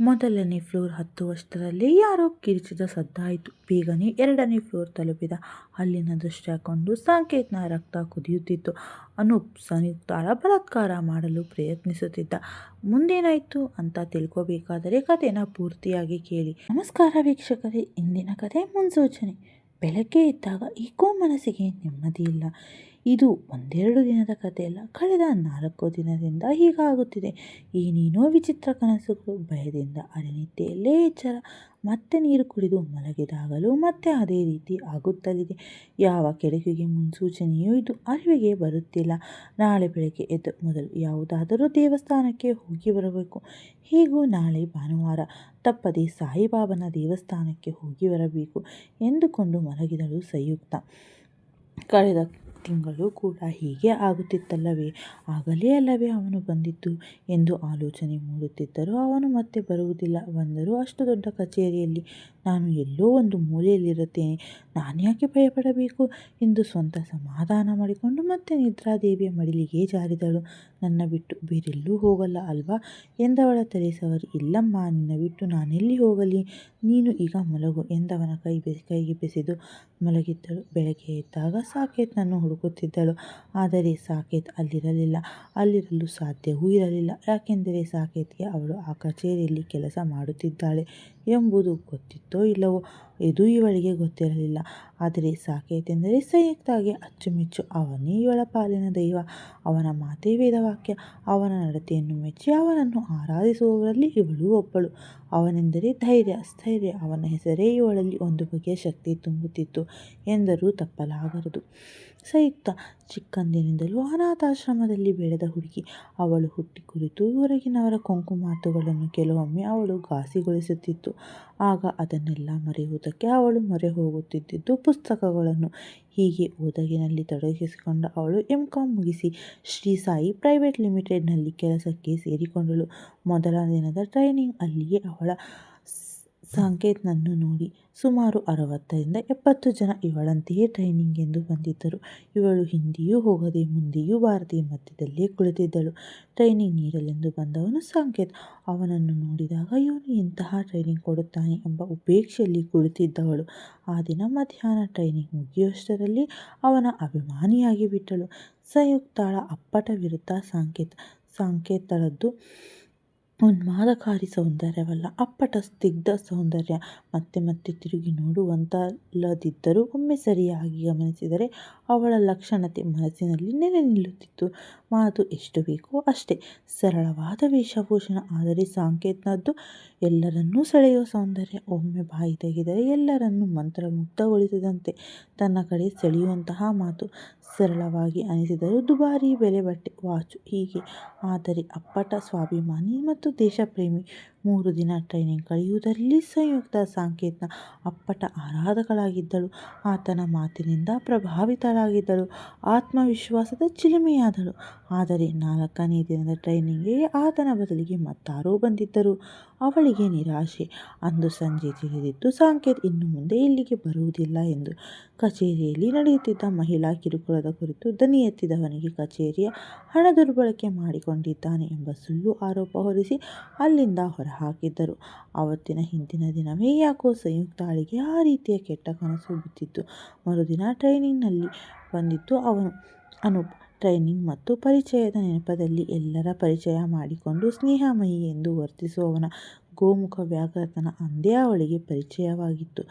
ಮೊದಲನೇ ಫ್ಲೋರ್ ಹತ್ತುವಷ್ಟರಲ್ಲಿ ಯಾರೋ ಕಿರಿಚಿದ ಸದ್ದಾಯಿತು. ಬೇಗನೆ ಎರಡನೇ ಫ್ಲೋರ್ ತಲುಪಿದ. ಅಲ್ಲಿನ ದೃಶ್ಯ ಕಂಡು ಸಾಂಕೇತನ ರಕ್ತ ಕುದಿಯುತ್ತಿತ್ತು. ಅನೂಪ್ ಸಂಯುಕ್ತಾಳ ಬಲತ್ಕಾರ ಮಾಡಲು ಪ್ರಯತ್ನಿಸುತ್ತಿದ್ದ. ಮುಂದೇನಾಯಿತು ಅಂತ ತಿಳ್ಕೋಬೇಕಾದರೆ ಕಥೆನ ಪೂರ್ತಿಯಾಗಿ ಕೇಳಿ. ನಮಸ್ಕಾರ ವೀಕ್ಷಕರೇ, ಇಂದಿನ ಕಥೆ ಮುನ್ಸೂಚನೆ. ಬೆಳಗ್ಗೆ ಇದ್ದಾಗ ಈಗೋ ಮನಸ್ಸಿಗೆ ನೆಮ್ಮದಿಯಿಲ್ಲ. ಇದು ಒಂದೆರಡು ದಿನದ ಕಥೆಯಲ್ಲ. ಕಳೆದ ನಾಲ್ಕು ದಿನದಿಂದ ಹೀಗಾಗುತ್ತಿದೆ. ಏನೇನೋ ವಿಚಿತ್ರ ಕನಸುಗಳು. ಭಯದಿಂದ ಅರೆನಿದ್ದೆಯಲ್ಲೇ ಎಚ್ಚರ. ಮತ್ತೆ ನೀರು ಕುಡಿದು ಮಲಗಿದಾಗಲೂ ಮತ್ತೆ ಅದೇ ರೀತಿ ಆಗುತ್ತಲಿದೆ. ಯಾವ ಕೆಡಕಿಗೆ ಮುನ್ಸೂಚನೆಯೂ ಇದು ಅರಿವಿಗೆ ಬರುತ್ತಿಲ್ಲ. ನಾಳೆ ಬೆಳಗ್ಗೆ ಎದ್ದ ಮೊದಲು ಯಾವುದಾದರೂ ದೇವಸ್ಥಾನಕ್ಕೆ ಹೋಗಿ ಬರಬೇಕು. ಹೀಗೂ ನಾಳೆ ಭಾನುವಾರ. ತಪ್ಪದೆ ಸಾಯಿಬಾಬನ ದೇವಸ್ಥಾನಕ್ಕೆ ಹೋಗಿ ಬರಬೇಕು ಎಂದುಕೊಂಡು ಮಲಗಿದಳು ಸಂಯುಕ್ತ. ಕಳೆದ ತಿಂಗಳು ಕೂಡ ಹೀಗೆ ಆಗುತ್ತಿತ್ತಲ್ಲವೇ? ಆಗಲೇ ಅಲ್ಲವೇ ಅವನು ಬಂದಿದ್ದು ಎಂದು ಆಲೋಚನೆ ಮೂಡುತ್ತಿದ್ದರೂ ಅವನು ಮತ್ತೆ ಬರುವುದಿಲ್ಲ. ಬಂದರೂ ಅಷ್ಟು ದೊಡ್ಡ ಕಚೇರಿಯಲ್ಲಿ ನಾನು ಎಲ್ಲೋ ಒಂದು ಮೂಲೆಯಲ್ಲಿರುತ್ತೇನೆ. ನಾನ್ಯಾಕೆ ಭಯಪಡಬೇಕು ಎಂದು ಸ್ವಂತ ಸಮಾಧಾನ ಮಾಡಿಕೊಂಡು ಮತ್ತೆ ನಿದ್ರಾದೇವಿಯ ಮಡಿಲಿಗೆ ಜಾರಿದಳು. ನನ್ನ ಬಿಟ್ಟು ಬೇರೆಲ್ಲೂ ಹೋಗಲ್ಲ ಅಲ್ವಾ ಎಂದವಳ ತಲೆ ಸವರಿ, ಇಲ್ಲಮ್ಮ, ನಿನ್ನ ಬಿಟ್ಟು ನಾನೆಲ್ಲಿ ಹೋಗಲಿ ನೀನು ಈಗ ಮಲಗು ಎಂದವನ ಕೈ ಕೈಗೆ ಬೆಸೆದು ಮಲಗಿದ್ದಳು. ಬೆಳಗ್ಗೆ ಎದ್ದಾಗ ಸಾಕೇತ್ನನ್ನು ಹುಡುಕುತ್ತಿದ್ದಳು. ಆದರೆ ಸಾಕೇತ್ ಅಲ್ಲಿರಲಿಲ್ಲ. ಅಲ್ಲಿರಲು ಸಾಧ್ಯವೂ ಇರಲಿಲ್ಲ. ಯಾಕೆಂದರೆ ಸಾಕೇತ್ಗೆ ಅವಳು ಆ ಕಚೇರಿಯಲ್ಲಿ ಕೆಲಸ ಮಾಡುತ್ತಿದ್ದಾಳೆ ಎಂಬುದು ಗೊತ್ತಿತ್ತೋ ಇಲ್ಲವೋ ಇದು ಇವಳಿಗೆ ಗೊತ್ತಿರಲಿಲ್ಲ. ಆದರೆ ಸಾಕೇತೆಂದರೆ ಸಂಯುಕ್ತಾಗಿ ಅಚ್ಚುಮೆಚ್ಚು. ಅವನೇ ಇವಳ ಪಾಲಿನ ದೈವ. ಅವನ ಮಾತೇ ವೇದವಾಕ್ಯ. ಅವನ ನಡತೆಯನ್ನು ಮೆಚ್ಚಿ ಅವನನ್ನು ಆರಾಧಿಸುವವರಲ್ಲಿ ಇವಳು ಒಬ್ಬಳು. ಅವನೆಂದರೆ ಧೈರ್ಯ, ಸ್ಥೈರ್ಯ. ಅವನ ಹೆಸರೇ ಇವಳಲ್ಲಿ ಒಂದು ಬಗೆಯ ಶಕ್ತಿ ತುಂಬುತ್ತಿತ್ತು ಎಂದರೂ ತಪ್ಪಲಾಗದು. ಸಂಯುಕ್ತ ಚಿಕ್ಕಂದಿನಿಂದಲೂ ಅನಾಥಾಶ್ರಮದಲ್ಲಿ ಬೆಳೆದ ಹುಡುಗಿ. ಅವಳು ಹುಟ್ಟಿ ಕುರಿತು ಹೊರಗಿನವರ ಕೊಂಕು ಮಾತುಗಳನ್ನು ಕೆಲವೊಮ್ಮೆ ಅವಳು ಘಾಸಿಗೊಳಿಸುತ್ತಿತ್ತು. ಆಗ ಅದನ್ನೆಲ್ಲ ಮರೆಯುವುದಕ್ಕೆ ಅವಳು ಮೊರೆ ಹೋಗುತ್ತಿದ್ದುದು ಪುಸ್ತಕಗಳನ್ನು. ಹೀಗೆ ಓದಗಿನಲ್ಲಿ ತೊಡಗಿಸಿಕೊಂಡ ಅವಳು ಎಂ. ಕಾಂ. ಮುಗಿಸಿ ಶ್ರೀ ಸಾಯಿ ಪ್ರೈವೇಟ್ ಲಿಮಿಟೆಡ್ನಲ್ಲಿ ಕೆಲಸಕ್ಕೆ ಸೇರಿಕೊಂಡಳು. ಮೊದಲ ದಿನದ ಟ್ರೈನಿಂಗ್ ಅಲ್ಲಿಯೇ ಅವಳ ಸಾಕೇತ್ನನ್ನು ನೋಡಿ ಸುಮಾರು ಅರವತ್ತರಿಂದ ಎಪ್ಪತ್ತು ಜನ ಇವಳಂತೆಯೇ ಟ್ರೈನಿಂಗೆಂದು ಬಂದಿದ್ದರು. ಇವಳು ಹಿಂದಿಯೂ ಹೋಗದೆ ಮುಂದೆಯೂ ಭಾರತೀಯ ಮಧ್ಯದಲ್ಲೇ ಕುಳಿತಿದ್ದಳು. ಟ್ರೈನಿಂಗ್ ನೀಡಲೆಂದು ಬಂದವನು ಸಾಂಕೇತ್ ಅವನನ್ನು ನೋಡಿದಾಗ ಇವನು ಇಂತಹ ಟ್ರೈನಿಂಗ್ ಕೊಡುತ್ತಾನೆ ಎಂಬ ಉಪೇಕ್ಷೆಯಲ್ಲಿ ಕುಳಿತಿದ್ದವಳು ಆ ದಿನ ಮಧ್ಯಾಹ್ನ ಟ್ರೈನಿಂಗ್ ಮುಗಿಯುವಷ್ಟರಲ್ಲಿ ಅವನ ಅಭಿಮಾನಿಯಾಗಿ ಬಿಟ್ಟಳು ಸಂಯುಕ್ತಾಳ ಅಪ್ಪಟ ವಿರುದ್ಧ ಸಾಂಕೇತ್, ಸಾಕೇತಳದ್ದು ಉನ್ಮಾದಕಾರಿ ಸೌಂದರ್ಯವಲ್ಲ. ಅಪ್ಪಟ ಸ್ನಿಗ್ಧ ಸೌಂದರ್ಯ. ಮತ್ತೆ ಮತ್ತೆ ತಿರುಗಿ ನೋಡುವಂತಲ್ಲದಿದ್ದರೂ ಒಮ್ಮೆ ಸರಿಯಾಗಿ ಗಮನಿಸಿದರೆ ಅವಳ ಲಕ್ಷಣತೆ ಮನಸ್ಸಿನಲ್ಲಿ ನೆಲೆ ನಿಲ್ಲುತ್ತಿತ್ತು. ಮಾತು ಎಷ್ಟು ಬೇಕೋ ಅಷ್ಟೇ. ಸರಳವಾದ ವೇಷಭೂಷಣ. ಆದರೆ ಸಾಕೇತ್ನದ್ದು ಎಲ್ಲರನ್ನೂ ಸೆಳೆಯುವ ಸೌಂದರ್ಯ. ಒಮ್ಮೆ ಬಾಯಿ ತೆಗೆದರೆ ಎಲ್ಲರನ್ನೂ ಮಂತ್ರಮುಗ್ಧಗೊಳಿಸಿದಂತೆ ತನ್ನ ಕಡೆ ಸೆಳೆಯುವಂತಹ ಮಾತು. ಸರಳವಾಗಿ ಅನಿಸಿದರೂ ದುಬಾರಿ ಬೆಲೆ ಬಟ್ಟೆ, ವಾಚು ಹೀಗೆ. ಆದರೆ ಅಪ್ಪಟ ಸ್ವಾಭಿಮಾನಿ ಮತ್ತು ದೇಶಪ್ರೇಮಿ. ಮೂರು ದಿನ ಟ್ರೈನಿಂಗ್ ಕಳೆಯುವುದರಲ್ಲಿ ಸಂಯುಕ್ತ ಸಾಂಕೇತ್ನ ಅಪ್ಪಟ ಆರಾಧಕಳಾಗಿದ್ದಳು. ಆತನ ಮಾತಿನಿಂದ ಪ್ರಭಾವಿತಳಾಗಿದ್ದಳು. ಆತ್ಮವಿಶ್ವಾಸದ ಚಿಲುಮೆಯಾದಳು. ಆದರೆ ನಾಲ್ಕನೇ ದಿನದ ಟ್ರೈನಿಂಗ್ಗೆ ಆತನ ಬದಲಿಗೆ ಮತ್ತಾರೋ ಬಂದಿದ್ದರು. ಅವಳಿಗೆ ನಿರಾಶೆ. ಅಂದು ಸಂಜೆ ತಿಳಿದಿತ್ತು ಸಾಂಕೇತ್ ಇನ್ನು ಮುಂದೆ ಇಲ್ಲಿಗೆ ಬರುವುದಿಲ್ಲ ಎಂದು. ಕಚೇರಿಯಲ್ಲಿ ನಡೆಯುತ್ತಿದ್ದ ಮಹಿಳಾ ಕಿರುಕುಳದ ಕುರಿತು ದನಿ ಎತ್ತಿದವನಿಗೆ ಕಚೇರಿಯ ಹಣ ದುರ್ಬಳಕೆ ಮಾಡಿಕೊಂಡಿದ್ದಾನೆ ಎಂಬ ಸುಳ್ಳು ಆರೋಪ ಹೊರಿಸಿ ಅಲ್ಲಿಂದ ಹೊರಹಾಕಿದ್ದರು. ಅವತ್ತಿನ ಹಿಂದಿನ ದಿನವೇ ಯಾಕೋ ಸಂಯುಕ್ತಾಳಿಗೆ ಆ ರೀತಿಯ ಕೆಟ್ಟ ಕನಸು ಬಿದ್ದಿತ್ತು. ಮರುದಿನ ಟ್ರೈನಿಂಗಿನಲ್ಲಿ ಬಂದಿದ್ದು ಅನೂಪ್. ಟ್ರೈನಿಂಗ್ ಮತ್ತು ಪರಿಚಯದ ನೆನಪದಲ್ಲಿ ಎಲ್ಲರ ಪರಿಚಯ ಮಾಡಿಕೊಂಡು ಸ್ನೇಹಮಯಿ ಎಂದು ವರ್ತಿಸುವವನ ಗೋಮುಖ ವ್ಯಾಘ್ರತನ ಅಂದೇ ಅವಳಿಗೆ ಪರಿಚಯವಾಗಿತ್ತು.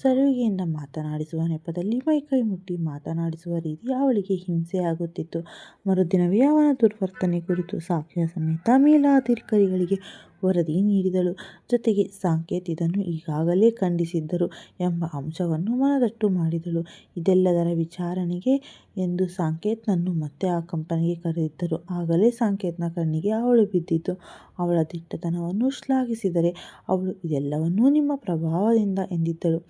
ಸಲುಗೆಯಿಂದ ಮಾತನಾಡಿಸುವ ನೆಪದಲ್ಲಿ ಮೈಕೈ ಮುಟ್ಟಿ ಮಾತನಾಡಿಸುವ ರೀತಿ ಅವಳಿಗೆ ಹಿಂಸೆಯಾಗುತ್ತಿತ್ತು. ಮರುದಿನವೇ ಅವನ ದುರ್ವರ್ತನೆ ಕುರಿತು ಸಾಕ್ಷ್ಯ ಸಮೇತ ಮೇಲಧಿಕಾರಿಗಳಿಗೆ ವರದಿ ನೀಡಿದಳು. ಜೊತೆಗೆ ಸಾಂಕೇತ್ ಇದನ್ನು ಈಗಾಗಲೇ ಖಂಡಿಸಿದ್ದರು ಎಂಬ ಅಂಶವನ್ನು ಮನದಟ್ಟು ಮಾಡಿದಳು. ಇದೆಲ್ಲದರ ವಿಚಾರಣೆಗೆ ಎಂದು ಸಾಂಕೇತ್ನನ್ನು ಮತ್ತೆ ಆ ಕಂಪನಿಗೆ ಕರೆದಿದ್ದರು. ಆಗಲೇ ಸಾಂಕೇತ್ನ ಕಣ್ಣಿಗೆ ಅವಳು ಬಿದ್ದಿತು ಅವಳ ದಿಟ್ಟತನವನ್ನು ಶ್ಲಾಘಿಸಿದರೆ ಅವಳು ಇದೆಲ್ಲವನ್ನೂ ನಿಮ್ಮ ಪ್ರಭಾವದಿಂದ ಎಂದಿದ್ದಳು.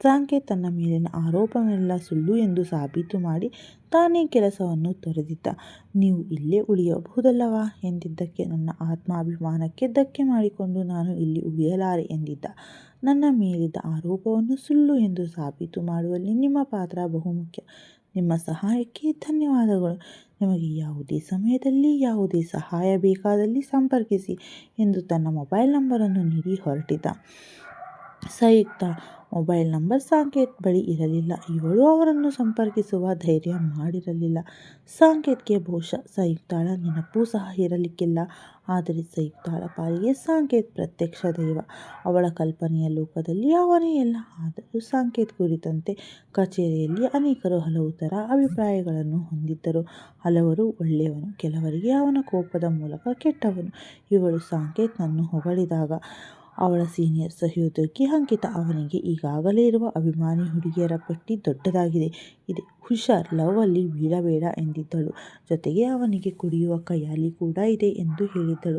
ಸಾಕೇತ್ ತನ್ನ ಮೇಲಿನ ಆರೋಪವೆಲ್ಲ ಸುಳ್ಳು ಎಂದು ಸಾಬೀತು ಮಾಡಿ ತಾನೇ ಕೆಲಸವನ್ನು ತೊರೆದಿದ್ದ. ನೀವು ಇಲ್ಲೇ ಉಳಿಯಬಹುದಲ್ಲವಾ ಎಂದಿದ್ದಕ್ಕೆ ನನ್ನ ಆತ್ಮಾಭಿಮಾನಕ್ಕೆ ಧಕ್ಕೆ ಮಾಡಿಕೊಂಡು ನಾನು ಇಲ್ಲಿ ಉಳಿಯಲಾರೆ ಎಂದಿದ್ದ. ನನ್ನ ಮೇಲಿದ್ದ ಆರೋಪವನ್ನು ಸುಳ್ಳು ಎಂದು ಸಾಬೀತು ಮಾಡುವಲ್ಲಿ ನಿಮ್ಮ ಪಾತ್ರ ಬಹುಮುಖ್ಯ. ನಿಮ್ಮ ಸಹಾಯಕ್ಕೆ ಧನ್ಯವಾದಗಳು ನಿಮಗೆ ಯಾವುದೇ ಸಮಯದಲ್ಲಿ ಯಾವುದೇ ಸಹಾಯ ಬೇಕಾದಲ್ಲಿ ಸಂಪರ್ಕಿಸಿ ಎಂದು ತನ್ನ ಮೊಬೈಲ್ ನಂಬರನ್ನು ನೀಡಿ ಹೊರಟಿದ್ದ ಸಂಯುಕ್ತ ಮೊಬೈಲ್ ನಂಬರ್ ಸಾಂಕೇತ್ ಬಳಿ ಇರಲಿಲ್ಲ. ಇವಳು ಅವರನ್ನು ಸಂಪರ್ಕಿಸುವ ಧೈರ್ಯ ಮಾಡಿರಲಿಲ್ಲ. ಸಾಂಕೇತ್ಗೆ ಬಹುಶಃ ಸಂಯುಕ್ತಾಳ ನೆನಪೂ ಸಹ ಇರಲಿಕ್ಕಿಲ್ಲ. ಆದರೆ ಸಂಯುಕ್ತಾಳ ಪಾಲಿಗೆ ಸಾಂಕೇತ್ ಪ್ರತ್ಯಕ್ಷ ದೈವ. ಅವಳ ಕಲ್ಪನೆಯ ಲೋಕದಲ್ಲಿ ಅವನೇ ಎಲ್ಲ ಆದರೂ ಸಾಂಕೇತ್ ಕುರಿತಂತೆ ಕಚೇರಿಯಲ್ಲಿ ಅನೇಕರು ಹಲವು ಥರ ಅಭಿಪ್ರಾಯಗಳನ್ನು ಹೊಂದಿದ್ದರು. ಹಲವರು ಒಳ್ಳೆಯವನು, ಕೆಲವರಿಗೆ ಅವನ ಕೋಪದ ಮೂಲಕ ಕೆಟ್ಟವನು. ಇವಳು ಸಾಂಕೇತ್ನನ್ನು ಹೊಗಳಿದಾಗ ಅವಳ ಸೀನಿಯರ್ ಸಹೋದ್ಯೋಗಿ ಅಂಕಿತ ಅವನಿಗೆ ಈಗಾಗಲೇ ಇರುವ ಅಭಿಮಾನಿ ಹುಡುಗಿಯರ ಪಟ್ಟಿ ದೊಡ್ಡದಾಗಿದೆ. ಇದೆ. ಹುಷಾರ್ ಲವ್ವಲ್ಲಿ ಬೀಳಬೇಡ ಎಂದಿದ್ದಳು. ಜೊತೆಗೆ ಅವನಿಗೆ ಕುಡಿಯುವ ಕೈಯಾಲಿ ಕೂಡ ಇದೆ ಎಂದು ಹೇಳಿದ್ದಳು.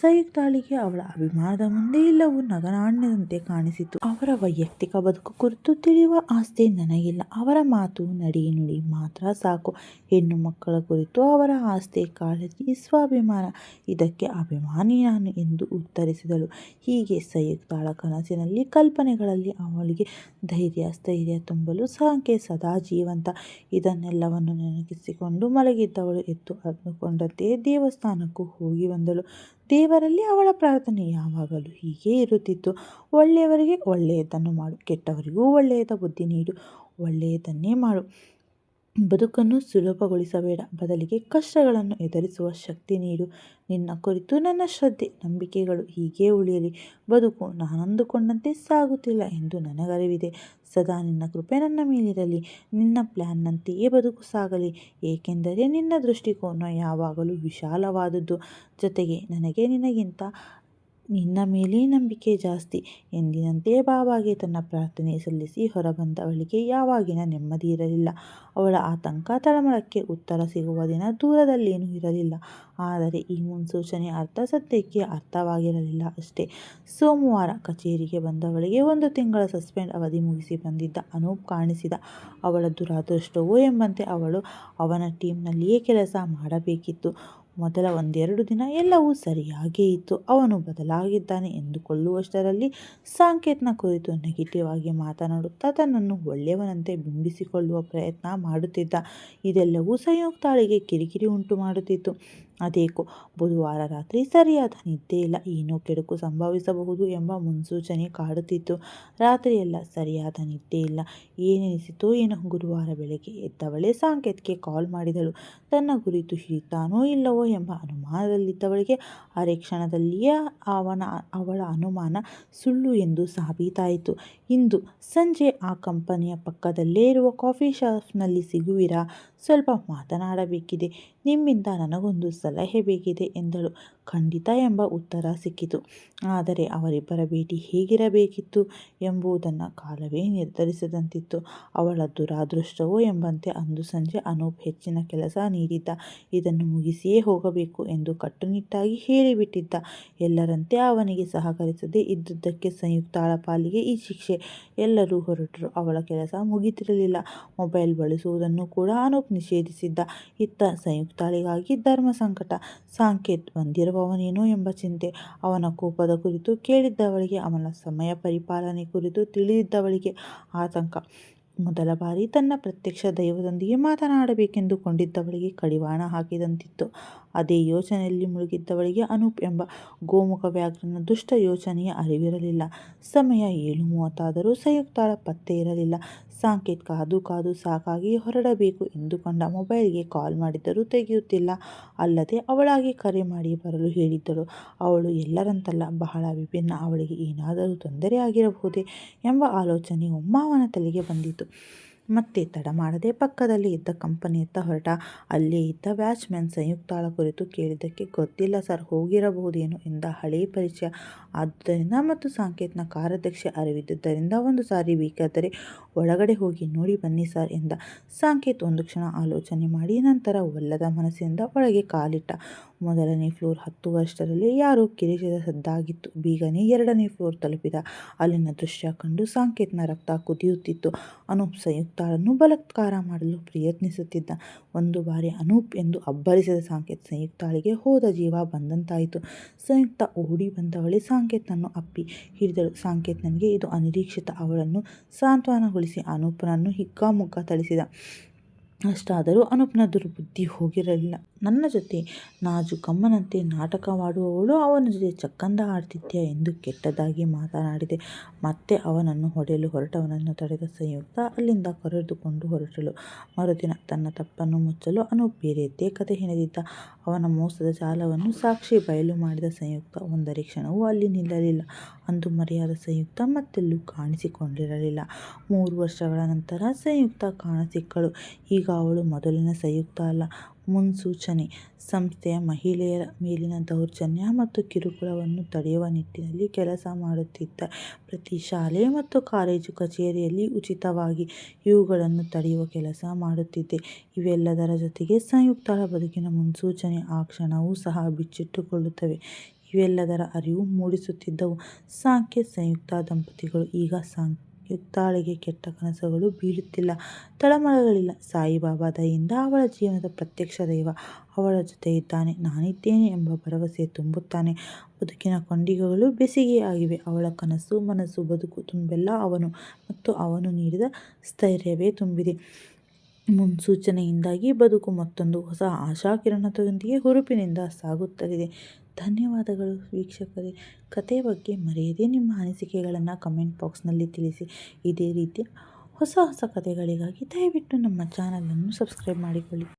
ಸಂಯುಕ್ತಾಳಿಗೆ ಅವಳ ಅಭಿಮಾನದ ಮುಂದೆ ಇಲ್ಲವೂ ನಗನಾಣ್ಯದಂತೆ ಕಾಣಿಸಿತು. ಅವರ ವೈಯಕ್ತಿಕ ಬದುಕು ಕುರಿತು ತಿಳಿಯುವ ಆಸ್ತಿ ನನಗಿಲ್ಲ. ಅವರ ಮಾತು, ನಡಿ, ನುಡಿ ಮಾತ್ರ ಸಾಕು. ಹೆಣ್ಣು ಮಕ್ಕಳ ಕುರಿತು ಅವರ ಆಸ್ತಿ, ಕಾಳಜಿ, ಸ್ವಾಭಿಮಾನ, ಇದಕ್ಕೆ ಅಭಿಮಾನಿ ನಾನು ಎಂದು ಉತ್ತರಿಸಿದಳು. ಹೀಗೆ ಸಂಯುಕ್ತಾಳ ಕನಸಿನಲ್ಲಿ ಕಲ್ಪನೆಗಳಲ್ಲಿ ಅವಳಿಗೆ ಧೈರ್ಯ, ಸ್ಥೈರ್ಯ ತುಂಬಲು ಸಾಂಕೆ ಸದಾ ಜೀವಂತ. ಇದನ್ನೆಲ್ಲವನ್ನು ನೆನಪಿಸಿಕೊಂಡು ಮಲಗಿದ್ದವಳು ಎದ್ದು ಅಂದುಕೊಂಡಂತೆಯೇ ದೇವಸ್ಥಾನಕ್ಕೂ ಹೋಗಿ ಬಂದಳು. ದೇವರಲ್ಲಿ ಅವಳ ಪ್ರಾರ್ಥನೆ ಯಾವಾಗಲೂ ಹೀಗೆ ಇರುತ್ತಿತ್ತು. ಒಳ್ಳೆಯವರಿಗೆ ಒಳ್ಳೆಯದನ್ನು ಮಾಡು, ಕೆಟ್ಟವರಿಗೂ ಒಳ್ಳೆಯದ ಬುದ್ಧಿ ನೀಡು, ಒಳ್ಳೆಯದನ್ನೇ ಮಾಡು. ಬದುಕನ್ನು ಸುಲಭಗೊಳಿಸಬೇಡ. ಬದಲಿಗೆ ಕಷ್ಟಗಳನ್ನು ಎದುರಿಸುವ ಶಕ್ತಿ ನೀಡು. ನಿನ್ನ ಕುರಿತು ನನ್ನ ಶ್ರದ್ಧೆ, ನಂಬಿಕೆಗಳು ಹೀಗೆ ಉಳಿಯಲಿ. ಬದುಕು ನಾನಂದುಕೊಂಡಂತೆ ಸಾಗುತ್ತಿಲ್ಲ ಎಂದು ನನಗರಿವಿದೆ. ಸದಾ ನಿನ್ನ ಕೃಪೆ ನನ್ನ ಮೇಲಿರಲಿ. ನಿನ್ನ ಪ್ಲ್ಯಾನ್ನಂತೆಯೇ ಬದುಕು ಸಾಗಲಿ. ಏಕೆಂದರೆ ನಿನ್ನ ದೃಷ್ಟಿಕೋನ ಯಾವಾಗಲೂ ವಿಶಾಲವಾದದ್ದು. ಜೊತೆಗೆ ನನಗೆ ನಿನಗಿಂತ ನಿನ್ನ ಮೇಲೆ ನಂಬಿಕೆ ಜಾಸ್ತಿ. ಎಂದಿನಂತೆ ಬಾಬಾಗೆ ತನ್ನ ಪ್ರಾರ್ಥನೆ ಸಲ್ಲಿಸಿ ಹೊರಬಂದವಳಿಗೆ ಯಾವಾಗಿನ ನೆಮ್ಮದಿ ಇರಲಿಲ್ಲ. ಅವಳ ಆತಂಕ ತಳಮಳಕ್ಕೆ ಉತ್ತರ ಸಿಗುವ ದಿನ ದೂರದಲ್ಲೇನೂ ಇರಲಿಲ್ಲ. ಆದರೆ ಈ ಮುನ್ಸೂಚನೆ ಅರ್ಥ ಸದ್ಯಕ್ಕೆ ಅರ್ಥವಾಗಿರಲಿಲ್ಲ ಅಷ್ಟೇ. ಸೋಮವಾರ ಕಚೇರಿಗೆ ಬಂದವಳಿಗೆ ಒಂದು ತಿಂಗಳ ಸಸ್ಪೆಂಡ್ ಅವಧಿ ಮುಗಿಸಿ ಬಂದಿದ್ದ ಅನೂಪ್ ಕಾಣಿಸಿದ. ಅವಳ ದುರಾದೃಷ್ಟವೋ ಎಂಬಂತೆ ಅವಳು ಅವನ ಟೀಮ್ನಲ್ಲಿಯೇ ಕೆಲಸ ಮಾಡಬೇಕಿತ್ತು. ಮೊದಲ ಒಂದೆರಡು ದಿನ ಎಲ್ಲವೂ ಸರಿಯಾಗೇ ಇತ್ತು. ಅವನು ಬದಲಾಗಿದ್ದಾನೆ ಎಂದುಕೊಳ್ಳುವಷ್ಟರಲ್ಲಿ ಸಾಂಕೇತ್ನ ಕುರಿತು ನೆಗೆಟಿವ್ ಆಗಿ ಮಾತನಾಡುತ್ತಾ ತನ್ನನ್ನು ಒಳ್ಳೆಯವನಂತೆ ಬಿಂಬಿಸಿಕೊಳ್ಳುವ ಪ್ರಯತ್ನ ಮಾಡುತ್ತಿದ್ದ. ಇದೆಲ್ಲವೂ ಸಂಯುಕ್ತಾಳಿಗೆ ಕಿರಿಕಿರಿ ಉಂಟು ಮಾಡುತ್ತಿತ್ತು. ಅದೇಕೋ, ಬುಧವಾರ ರಾತ್ರಿ ಸರಿಯಾದ ನಿದ್ದೆ ಇಲ್ಲ, ಏನೋ ಕೆಡುಕು ಸಂಭವಿಸಬಹುದು ಎಂಬ ಮುನ್ಸೂಚನೆ ಕಾಡುತ್ತಿತ್ತು. ರಾತ್ರಿಯೆಲ್ಲ ಸರಿಯಾದ ನಿದ್ದೆ ಇಲ್ಲ. ಏನೆನಿಸಿತೋ ಏನೋ ಗುರುವಾರ ಬೆಳಗ್ಗೆ ಎದ್ದವಳೇ ಸಾಂಕೇತ್ಗೆ ಕಾಲ್ ಮಾಡಿದಳು. ತನ್ನ ಗುರಿತು ಹಿಡಿತಾನೋ ಇಲ್ಲವೋ ಎಂಬ ಅನುಮಾನದಲ್ಲಿದ್ದವಳಿಗೆ ಅರೆ ಕ್ಷಣದಲ್ಲಿಯೇ ಅವನ, ಅವಳ ಅನುಮಾನ ಸುಳ್ಳು ಎಂದು ಸಾಬೀತಾಯಿತು. ಇಂದು ಸಂಜೆ ಆ ಕಂಪನಿಯ ಪಕ್ಕದಲ್ಲೇ ಇರುವ ಕಾಫಿ ಶಾಪ್ನಲ್ಲಿ ಸಿಗುವಿರಾ? ಸ್ವಲ್ಪ ಮಾತನಾಡಬೇಕಿದೆ. ನಿಮ್ಮಿಂದ ನನಗೊಂದು ಸಲಹೆ ಬೇಕಿದೆ ಎಂದಳು. ಖಂಡಿತ ಎಂಬ ಉತ್ತರ ಸಿಕ್ಕಿತು. ಆದರೆ ಅವರಿಬ್ಬರ ಭೇಟಿ ಹೇಗಿರಬೇಕಿತ್ತು ಎಂಬುದನ್ನು ಕಾಲವೇ ನಿರ್ಧರಿಸಿದಂತಿತ್ತು. ಅವಳ ದುರಾದೃಷ್ಟವೋ ಎಂಬಂತೆ ಅಂದು ಸಂಜೆ ಅನೂಪ್ ಹೆಚ್ಚಿನ ಕೆಲಸ ನೀಡಿದ್ದ. ಇದನ್ನು ಮುಗಿಸಿಯೇ ಹೋಗಬೇಕು ಎಂದು ಕಟ್ಟುನಿಟ್ಟಾಗಿ ಹೇಳಿಬಿಟ್ಟಿದ್ದ. ಎಲ್ಲರಂತೆ ಅವನಿಗೆ ಸಹಕರಿಸದೆ ಇದ್ದುದಕ್ಕೆ ಸಂಯುಕ್ತಾಳ ಪಾಲಿಗೆ ಈ ಶಿಕ್ಷೆ. ಎಲ್ಲರೂ ಹೊರಟರು. ಅವಳ ಕೆಲಸ ಮುಗಿತಿರಲಿಲ್ಲ. ಮೊಬೈಲ್ ಬಳಸುವುದನ್ನು ಕೂಡ ಅನೂಪ್ ನಿಷೇಧಿಸಿದ್ದ. ಇತ್ತ ಸಂಯುಕ್ತಾಳಿಗಾಗಿ ಧರ್ಮ ಸಂಕಟ. ಸಾಂಕೇತ್ ಬಂದಿರುವವನೇನೋ ಎಂಬ ಚಿಂತೆ. ಅವನ ಕೋಪದ ಕುರಿತು ಕೇಳಿದ್ದವಳಿಗೆ, ಅವನ ಸಮಯ ಪರಿಪಾಲನೆ ಕುರಿತು ತಿಳಿದಿದ್ದವಳಿಗೆ ಆತಂಕ. ಮೊದಲ ಬಾರಿ ತನ್ನ ಪ್ರತ್ಯಕ್ಷ ದೈವದೊಂದಿಗೆ ಮಾತನಾಡಬೇಕೆಂದು ಕೊಂಡಿದ್ದವಳಿಗೆ ಕಡಿವಾಣ ಹಾಕಿದಂತಿತ್ತು. ಅದೇ ಯೋಚನೆಯಲ್ಲಿ ಮುಳುಗಿದ್ದವಳಿಗೆ ಅನೂಪ್ ಎಂಬ ಗೋಮುಖ ವ್ಯಾಘ್ರನ ದುಷ್ಟ ಯೋಚನೆಯ ಅರಿವಿರಲಿಲ್ಲ. ಸಮಯ ಏಳು ಮೂವತ್ತಾದರೂ ಸಂಯುಕ್ತಾಳ ಪತ್ತೆ ಇರಲಿಲ್ಲ. ಸಾಂಕೇತ್ ಕಾದು ಕಾದು ಸಾಕಾಗಿ ಹೊರಡಬೇಕು ಎಂದುಕೊಂಡ ಮೊಬೈಲ್ಗೆ ಕಾಲ್ ಮಾಡಿದರೂ ತೆಗೆಯುತ್ತಿಲ್ಲ. ಅಲ್ಲದೆ ಅವಳಾಗಿ ಕರೆ ಮಾಡಿ ಬರಲು ಹೇಳಿದ್ದಳು ಅವಳು ಎಲ್ಲರಂತಲ್ಲ, ಬಹಳ ವಿಭಿನ್ನ. ಅವಳಿಗೆ ಏನಾದರೂ ತೊಂದರೆ ಆಗಿರಬಹುದೇ ಎಂಬ ಆಲೋಚನೆ ಒಮ್ಮ ಅವನ ತಲೆಗೆ ಬಂದಿತು. ಮತ್ತೆ ತಡ ಮಾಡದೆ ಪಕ್ಕದಲ್ಲಿ ಇದ್ದ ಕಂಪನಿಯತ್ತ ಹೊರಟ. ಅಲ್ಲೇ ಇದ್ದ ವ್ಯಾಚ್ಮ್ಯಾನ್ ಸಂಯುಕ್ತಾಳ ಕುರಿತು ಕೇಳಿದ್ದಕ್ಕೆ ಗೊತ್ತಿಲ್ಲ, ಸರ್, ಹೋಗಿರಬಹುದೇನು ಎಂದ ಹಳೇ ಪರಿಚಯ. ಆದ್ದರಿಂದ ಮತ್ತು ಸಾಂಕೇತ್ನ ಕಾರ್ಯಾಧ್ಯಕ್ಷ ಅರಿವಿದ್ದುದರಿಂದ ಒಂದು ಸಾರಿ ಬೇಕಾದರೆ ಒಳಗಡೆ ಹೋಗಿ ನೋಡಿ ಬನ್ನಿ, ಸರ್, ಎಂದ. ಸಾಂಕೇತ್ ಒಂದು ಕ್ಷಣ ಆಲೋಚನೆ ಮಾಡಿ, ನಂತರ ಒಲ್ಲದ ಮನಸ್ಸಿನಿಂದ ಒಳಗೆ ಕಾಲಿಟ್ಟ. ಮೊದಲನೇ ಫ್ಲೋರ್ ಹತ್ತುವಷ್ಟರಲ್ಲಿ ಯಾರೋ ಕಿರಿಚಿದ ಸದ್ದಾಗಿತ್ತು. ಬೀಗನೇ ಎರಡನೇ ಫ್ಲೋರ್ ತಲುಪಿದ. ಅಲ್ಲಿನ ದೃಶ್ಯ ಕಂಡು ಸಾಂಕೇತ್ನ ರಕ್ತ ಕುದಿಯುತ್ತಿತ್ತು. ಅನೂಪ್ ಸಂಯುಕ್ತಾಳನ್ನು ಬಲತ್ಕಾರ ಮಾಡಲು ಪ್ರಯತ್ನಿಸುತ್ತಿದ್ದ. ಒಂದು ಬಾರಿ ಅನೂಪ್ ಎಂದು ಅಬ್ಬರಿಸಿದ ಸಾಂಕೇತ್ ಸಂಯುಕ್ತಾಳಿಗೆ ಹೋದ ಜೀವ ಬಂದಂತಾಯಿತು. ಸಂಯುಕ್ತ ಓಡಿ ಬಂದವಳೆ ಸಾಂಕೇತ್ನನ್ನು ಅಪ್ಪಿ. ಹಿಡಿದಳು ಸಾಂಕೇತ್ ನನಗೆ ಇದು ಅನಿರೀಕ್ಷಿತ ಅವಳನ್ನು ಸಾಂತ್ವನಗೊಳಿಸಿ. ಅನೂಪ್ನನ್ನು ಹಿಗ್ಗಾಮುಗ್ಗ ಥಳಿಸಿದ. ಅಷ್ಟಾದರೂ ಅನೂಪ್ನ ದುರ್ಬುದ್ಧಿ ಹೋಗಿರಲಿಲ್ಲ. ನನ್ನ ಜೊತೆ ನಾಜೂಕಮ್ಮನಂತೆ ನಾಟಕವಾಡುವವಳು. ಅವನ ಜೊತೆ ಚಕ್ಕಂದ ಆಡ್ತಿದ್ಯಾ ಎಂದು ಕೆಟ್ಟದಾಗಿ ಮಾತನಾಡಿದೆ. ಮತ್ತೆ ಅವನನ್ನು ಹೊಡೆಯಲು ಹೊರಟವನನ್ನು ತಡೆದ ಸಂಯುಕ್ತ ಅಲ್ಲಿಂದ ಕರೆದುಕೊಂಡು ಹೊರಟಳು. ಮರುದಿನ ತನ್ನ ತಪ್ಪನ್ನು ಮುಚ್ಚಲು ಅನೂಪ್ ಬೇರೆಯದ್ದೇ ಕತೆ ಹೆಣೆದಿದ್ದ. ಅವನ ಮೋಸದ ಜಾಲವನ್ನು ಸಾಕ್ಷಿ ಬಯಲು ಮಾಡಿದ ಸಂಯುಕ್ತ ಒಂದರೆ ಕ್ಷಣವೂ ಅಲ್ಲಿ ನಿಲ್ಲಲಿಲ್ಲ. ಅಂದು ಮರೆಯಾದ ಸಂಯುಕ್ತ ಮತ್ತೆಲ್ಲೂ ಕಾಣಿಸಿಕೊಂಡಿರಲಿಲ್ಲ. ಮೂರು ವರ್ಷಗಳ ನಂತರ ಸಂಯುಕ್ತ ಕಾಣಸಿಕ್ಕಳು. ಈಗ ಅವಳು ಮೊದಲಿನ ಸಂಯುಕ್ತ ಅಲ್ಲ. ಮುನ್ಸೂಚನೆ. ಸಂಸ್ಥೆಯ ಮಹಿಳೆಯರ ಮೇಲಿನ ದೌರ್ಜನ್ಯ ಮತ್ತು ಕಿರುಕುಳವನ್ನು ತಡೆಯುವ ನಿಟ್ಟಿನಲ್ಲಿ ಕೆಲಸ ಮಾಡುತ್ತಿದ್ದ ಪ್ರತಿ ಶಾಲೆ ಮತ್ತು ಕಾಲೇಜು ಕಚೇರಿಯಲ್ಲಿ ಉಚಿತವಾಗಿ ಇವುಗಳನ್ನು ತಡೆಯುವ ಕೆಲಸ ಮಾಡುತ್ತಿದ್ದೆ. ಇವೆಲ್ಲದರ ಜೊತೆಗೆ ಸಂಯುಕ್ತಳ ಬದುಕಿನ ಮುನ್ಸೂಚನೆ ಆ ಕ್ಷಣವೂ ಸಹ ಬಿಚ್ಚಿಟ್ಟುಕೊಳ್ಳುತ್ತವೆ. ಇವೆಲ್ಲದರ ಅರಿವು ಮೂಡಿಸುತ್ತಿದ್ದವು. ಸಾಂಖ್ಯ ಸಂಯುಕ್ತ ದಂಪತಿಗಳು ಈಗ ಸಂಯುಕ್ತಾಳಿಗೆ ಕೆಟ್ಟ ಕನಸುಗಳು ಬೀಳುತ್ತಿಲ್ಲ. ತಳಮಳಗಳಿಲ್ಲ. ಸಾಯಿಬಾಬಾ ದಯಿಂದ ಅವಳ ಜೀವನದ ಪ್ರತ್ಯಕ್ಷ ದೈವ ಅವಳ ಜೊತೆ ಇದ್ದಾನೆ. ನಾನಿದ್ದೇನೆ ಎಂಬ ಭರವಸೆ ತುಂಬುತ್ತಾನೆ. ಬದುಕಿನ ಕೊಂಡಿಗೆಗಳು ಬೆಸಿಗೆಯಾಗಿವೆ. ಅವಳ ಕನಸು, ಮನಸ್ಸು, ಬದುಕು ತುಂಬೆಲ್ಲ ಅವನು ಮತ್ತು ಅವನು ನೀಡಿದ ಸ್ಥೈರ್ಯವೇ ತುಂಬಿದೆ. ಮುನ್ಸೂಚನೆಯಿಂದಾಗಿ ಬದುಕು ಮತ್ತೊಂದು ಹೊಸ ಆಶಾಕಿರಣದೊಂದಿಗೆ ಹುರುಪಿನಿಂದ ಸಾಗುತ್ತಲಿದೆ. ಧನ್ಯವಾದಗಳು ವೀಕ್ಷಕರೇ. ಕತೆ ಬಗ್ಗೆ ಮರೆಯದೇ ನಿಮ್ಮ ಅನಿಸಿಕೆಗಳನ್ನು ಕಮೆಂಟ್ ಬಾಕ್ಸ್ನಲ್ಲಿ ತಿಳಿಸಿ. ಇದೇ ರೀತಿಯ ಹೊಸ ಹೊಸ ಕತೆಗಳಿಗಾಗಿ ದಯವಿಟ್ಟು ನಮ್ಮ ಚಾನಲನ್ನು ಸಬ್ಸ್ಕ್ರೈಬ್ ಮಾಡಿಕೊಳ್ಳಿ.